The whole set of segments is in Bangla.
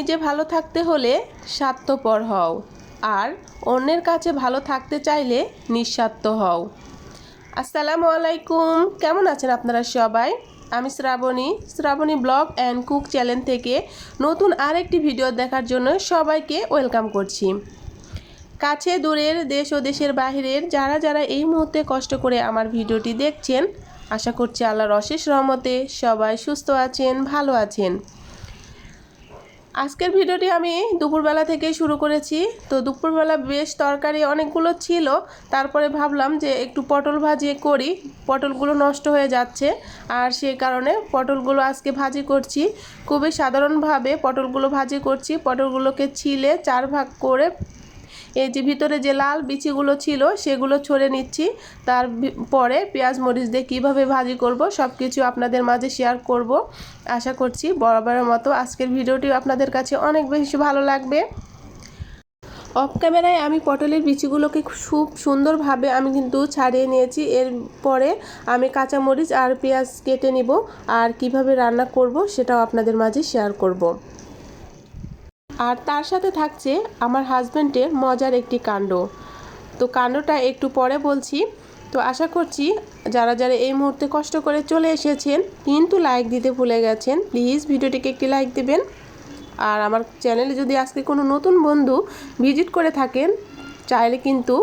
নিজে ভালো থাকতে হলে স্বার্থপর হও, আর অন্যের কাছে ভালো থাকতে চাইলে নিঃস্বার্থ হও। আসসালামু আলাইকুম, কেমন আছেন আপনারা সবাই? আমি Shrabani Shrabani blog and cook channel থেকে নতুন আরেকটি ভিডিও দেখার জন্য সবাইকে ওয়েলকাম করছি। কাছে দূরের দেশ ও দেশের বাহিরের যারা যারা এই মুহূর্তে কষ্ট করে আমার ভিডিওটি দেখছেন, আশা করছি আল্লাহর অশেষ রহমতে সবাই সুস্থ আছেন, ভালো আছেন। আজকের ভিডিওটি আমি দুপুরবেলা থেকেই শুরু করেছি। তো দুপুরবেলা বেশ তরকারি অনেকগুলো ছিল। তারপরে ভাবলাম যে একটু পটল ভাজি করি। পটলগুলো নষ্ট হয়ে যাচ্ছে। আর সেই কারণে পটলগুলো আজকে ভাজি করছি। খুবই সাধারণভাবে পটলগুলো ভাজি করছি। পটলগুলোকে ছিলে চার ভাগ করে এই যে ভিতরে যে লাল বিচিগুলো ছিল, সেগুলো ছড়ে নিচ্ছি। তার পরে পেঁয়াজ, মরিচ দিয়ে কীভাবে ভাজি করব সব কিছু আপনাদের মাঝে শেয়ার করব। আশা করছি বরাবরের মতো আজকের ভিডিওটিও আপনাদের কাছে অনেক বেশি ভালো লাগবে। অফ ক্যামেরায় আমি পটলের বিচিগুলোকে খুব সুন্দরভাবে আমি কিন্তু ছাড়িয়ে নিয়েছি। এরপরে আমি কাঁচামরিচ আর পেঁয়াজ কেটে নিব। আর কীভাবে রান্না করব, সেটাও আপনাদের মাঝে শেয়ার করব। আর তার সাথে থাকছে আমার হাজব্যান্ডের মজার একটি কাণ্ড। তো কাণ্ডটা একটু পরে বলছি। তো আশা করছি যারা যারা এই মুহূর্তে কষ্ট করে চলে এসেছেন, কিন্তু লাইক দিতে ভুলে গেছেন প্লিজ ভিডিওটিকে একটি লাইক দেবেন। আর আমার চ্যানেলে যদি আজকে কোনো নতুন বন্ধু ভিজিট করে থাকেন, চাইলে কিন্তু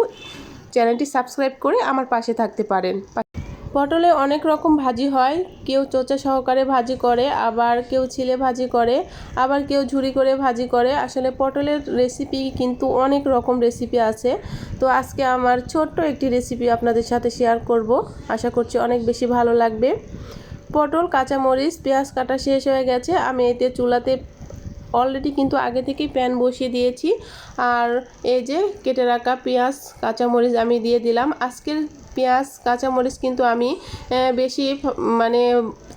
চ্যানেলটি সাবস্ক্রাইব করে আমার পাশে থাকতে পারেন। পটলে অনেক রকম ভাজি হয়। কেউ চোচা সহকারে ভাজি করে, আবার কেউ ছিলে ভাজি করে, আবার কেউ ঝুরি করে ভাজি করে। আসলে পটলের রেসিপি কিন্তু অনেক রকম রেসিপি আছে। তো আজকে আমার ছোট্ট একটি রেসিপি আপনাদের সাথে শেয়ার করব। আশা করছি অনেক বেশি ভালো লাগবে। পটল, কাঁচামরিচ, পেঁয়াজ কাটা শেষ হয়ে গেছে। আমি এতে চুলাতে অলরেডি কিন্তু আগে থেকেই প্যান বসিয়ে দিয়েছি। আর এই যে কেটে রাখা পেঁয়াজ, কাঁচামরিচ আমি দিয়ে দিলাম। আজকের পেঁয়াজ, কাঁচামরিচ কিন্তু আমি বেশি মানে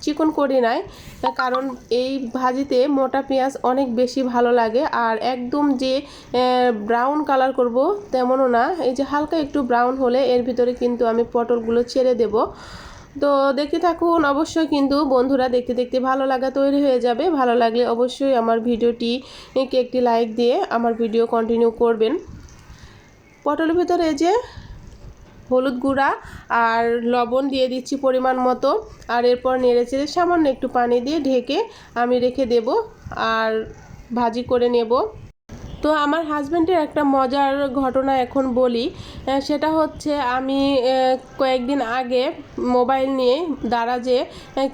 চিকন করি নাই। কারণ এই ভাজিতে মোটা পেঁয়াজ অনেক বেশি ভালো লাগে। আর একদম যে ব্রাউন কালার করব তেমনও না। এই যে হালকা একটু ব্রাউন হলে এর ভিতরে কিন্তু আমি পটলগুলো ছেড়ে দেব। তো দেখতে থাকুন, অবশ্যই কিন্তু বন্ধুরা দেখতে দেখতে ভালো লাগা তৈরি হয়ে যাবে। ভালো লাগলে অবশ্যই আমার ভিডিওটি একটি লাইক দিয়ে আমার ভিডিও কন্টিনিউ করবেন। পটলের ভিতরে যে হলুদ গুঁড়া আর লবণ দিয়ে দিচ্ছি পরিমাণ মতো। আর এরপর নেড়ে চেড়ে সামান্য একটু পানি দিয়ে ঢেকে আমি রেখে দেব আর ভাজি করে নেব। তো আমার হাজব্যান্ডের একটা মজার ঘটনা এখন বলি। সেটা হচ্ছে আমি কয়েকদিন আগে মোবাইল নিয়ে দারাজে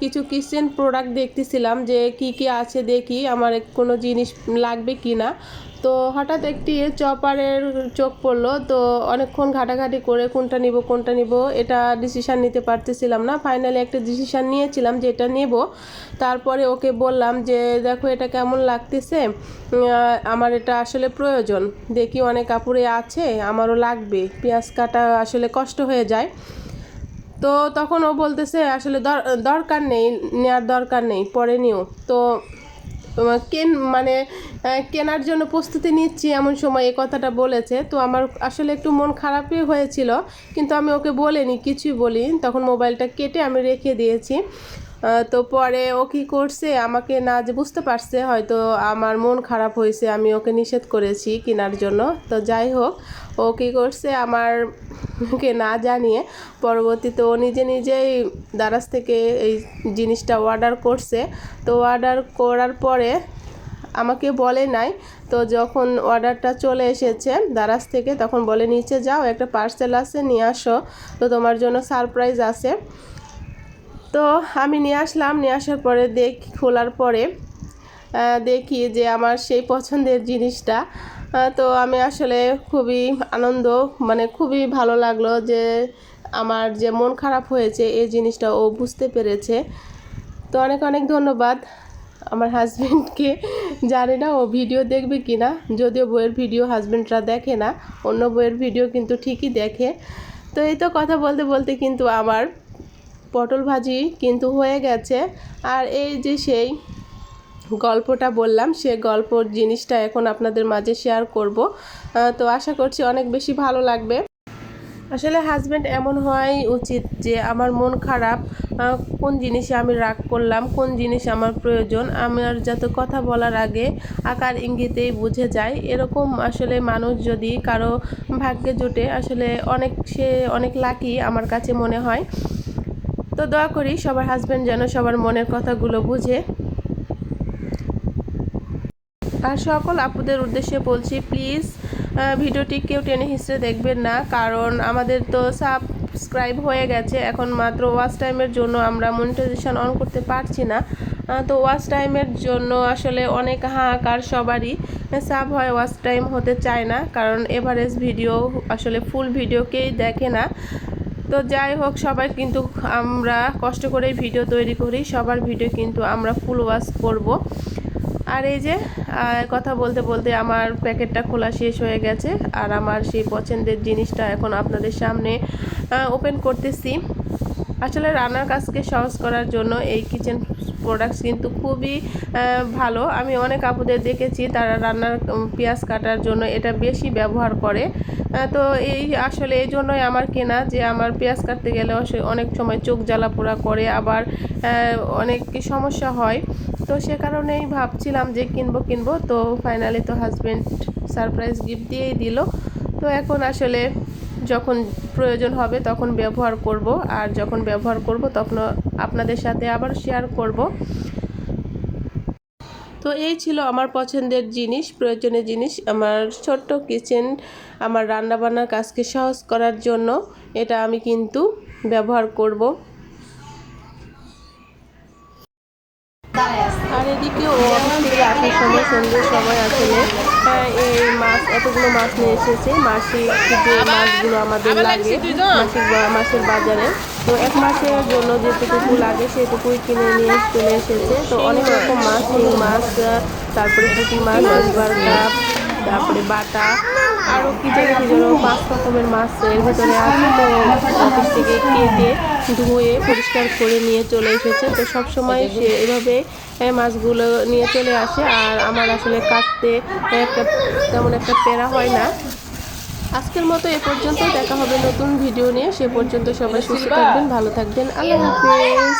কিছু কিচেন প্রোডাক্ট দেখতেছিলাম যে কি কি আছে দেখি, আমার কোনো জিনিস লাগবে কি না তো হঠাৎ একটি চপারের চোখ পড়ল, তো অনেকক্ষণ ঘাটাঘাটি করে কোনটা নিব কোনটা নিব, এটা ডিসিশান নিতে পারতেছিলাম না। ফাইনালি একটা ডিসিশান নিয়েছিলাম যে এটা নেব। তারপরে ওকে বললাম যে, দেখো এটা কেমন লাগতেছে? আমার এটা আসলে প্রয়োজন। দেখি অনেক কাপড়ে আছে, আমারও লাগবে। পেঁয়াজ কাটা আসলে কষ্ট হয়ে যায়। তো তখন ও বলতেছে, আসলে দর- দরকার নেই নেওয়ার দরকার নেই, পরে নিও। তো কেন মানে কেনার জন্য প্রস্তুতি নিচ্ছি এমন সময় এই কথাটা বলেছে। তো আমার আসলে একটু মন খারাপই হয়েছিল, কিন্তু আমি ওকে বলিনি, কিছুই বলি তখন মোবাইলটা কেটে আমি রেখে দিয়েছি। তো পরে ও কি করছে? আমাকে না যে বুঝতে পারছে, হয়তো আমার মন খারাপ হয়েছে, আমি ওকে নিষেধ করেছি কেনার জন্য। তো যাই হোক, ও কী করছে? আমার কে না জানিয়ে পরবর্তীতে ও নিজে নিজেই দারাজ থেকে এই জিনিসটা অর্ডার করছে। তো অর্ডার করার পরে আমাকে বলে নাই, তো যখন অর্ডারটা চলে এসেছে দারাজ থেকে, তখন বলে নিচে যাও, একটা পার্সেল আছে, নিয়ে আসো। তো তোমার জন্য সারপ্রাইজ আছে। তো আমি নিয়ে আসলাম, নিয়ে আসার পরে দেখ, খোলার পরে দেখি যে আমার সেই পছন্দের জিনিসটা। তো আমি আসলে খুবই আনন্দ মানে খুবই ভালো লাগল যে আমার যে মন খারাপ হয়েছে এই জিনিসটা ও বুঝতে পেরেছে। তো অনেক অনেক ধন্যবাদ। আমার হাজব্যান্ডকে জানি না ও ভিডিও দেখবে কি না যদিও বইয়ের ভিডিও হাজব্যান্ডরা দেখে না, অন্য বইয়ের ভিডিও কিন্তু ঠিকই দেখে। তো এই তো কথা বলতে বলতে কিন্তু আমার পটল ভাজি কিন্তু হয়ে গেছে। আর এই যে সেই গল্পটা বললাম, সে গল্পর জিনিসটা এখন আপনাদের মাঝে শেয়ার করব। তো আশা করছি অনেক বেশি ভালো লাগবে। আসলে হাজব্যান্ড এমন হওয়াই উচিত যে, আমার মন খারাপ কোন জিনিসে আমি রাগ করলাম, কোন জিনিস আমার প্রয়োজন, আমার যাতে কথা বলার আগে আকার ইঙ্গিতেই বুঝে যায়। এরকম আসলে মানুষ যদি কারও ভাগ্যে জোটে, আসলে অনেক, সে অনেক লাকি আমার কাছে মনে হয়। তো দোয়া করি সবার হাজব্যান্ড যেন সবার মনের কথাগুলো বুঝে। আর সকল আপুদের উদ্দেশ্যে বলছি প্লিজ ভিডিওটি কেউ টেনে হিসেবে দেখবেন না, কারণ আমাদের তো সাবস্ক্রাইব হয়ে গেছে। এখন মাত্র ওয়াচ টাইমের জন্য আমরা মনিটাইজেশন অন করতে পারছি না। তো ওয়াচ টাইমের জন্য আসলে অনেক হাহাকার সবারই সাব হয় ওয়াচ টাইম হতে চায় না। কারণ এভারেজ ভিডিও আসলে ফুল ভিডিওকেই দেখে না। তো যাই হোক, সবাই কিন্তু আমরা কষ্ট করে ভিডিও তৈরি করি। সবার ভিডিও কিন্তু আমরা ফুল ওয়াশ করব। আর এই যে কথা বলতে বলতে আমার প্যাকেটটা খোলা শেষ হয়ে গেছে। আর আমার সেই পছন্দের জিনিসটা এখন আপনাদের সামনে ওপেন করতেছি। আসলে রান্নার কাজকে সহজ করার জন্য এই কিচেন প্রোডাক্টস কিন্তু খুবই ভালো। আমি অনেক আপুদের দেখেছি, তারা রান্নার পেঁয়াজ কাটার জন্য এটা বেশি ব্যবহার করে। তো এই আসলে এই জন্যই আমার কেনা যে আমার পেঁয়াজ কাটতে গেলে অনেক সময় চোখ জ্বালা পোড়া করে, আবার অনেক সমস্যা হয়। তো সে কারণেই ভাবছিলাম যে কিনবো কিনবো। তো ফাইনালি তো হাজব্যান্ড সারপ্রাইজ গিফট দিয়েই দিল। তো এখন আসলে যখন প্রয়োজন হবে তখন ব্যবহার করব আর যখন ব্যবহার করব তখন আপনাদের সাথে আবার শেয়ার করব। তো এই ছিল আমার পছন্দের জিনিস, প্রয়োজনীয় জিনিস, আমার ছোট্ট কিচেন আমার রান্নাবান্নার কাজকে সহজ করার জন্য এটা আমি কিন্তু ব্যবহার করব। আর এদিকে ও সময় সন্ধ্যের সময় আসলে এই মাছ এতগুলো মাছ নিয়ে এসেছে। মাসিক যে মাছগুলো আমাদের লাগে মাসিক মাসের বাজারে। তো এক মাসের জন্য যেটুকু লাগে সেটুকুই কিনে নিয়ে চলে এসেছে। তো অনেক রকম মাছ মাছ তারপরে পুঁটি মাছ কাপ তারপরে বাটা আরও কি যেন কি পাঁচ রকমের মাছ এর ভিতরে আছে, তো অফিস থেকে কেটে ধুয়ে পরিষ্কার করে নিয়ে চলে এসেছে। তো সব সময় সে এভাবে মাছগুলো নিয়ে চলে আসে। আর আমার আসলে কাটতে একটা তেমন একটা পেরা হয় না। আজকের মতো এ পর্যন্ত দেখা হবে নতুন ভিডিও নিয়ে। সে পর্যন্ত সবাই সুস্থ থাকবেন, ভালো থাকবেন। আল্লাহ হাফিজ।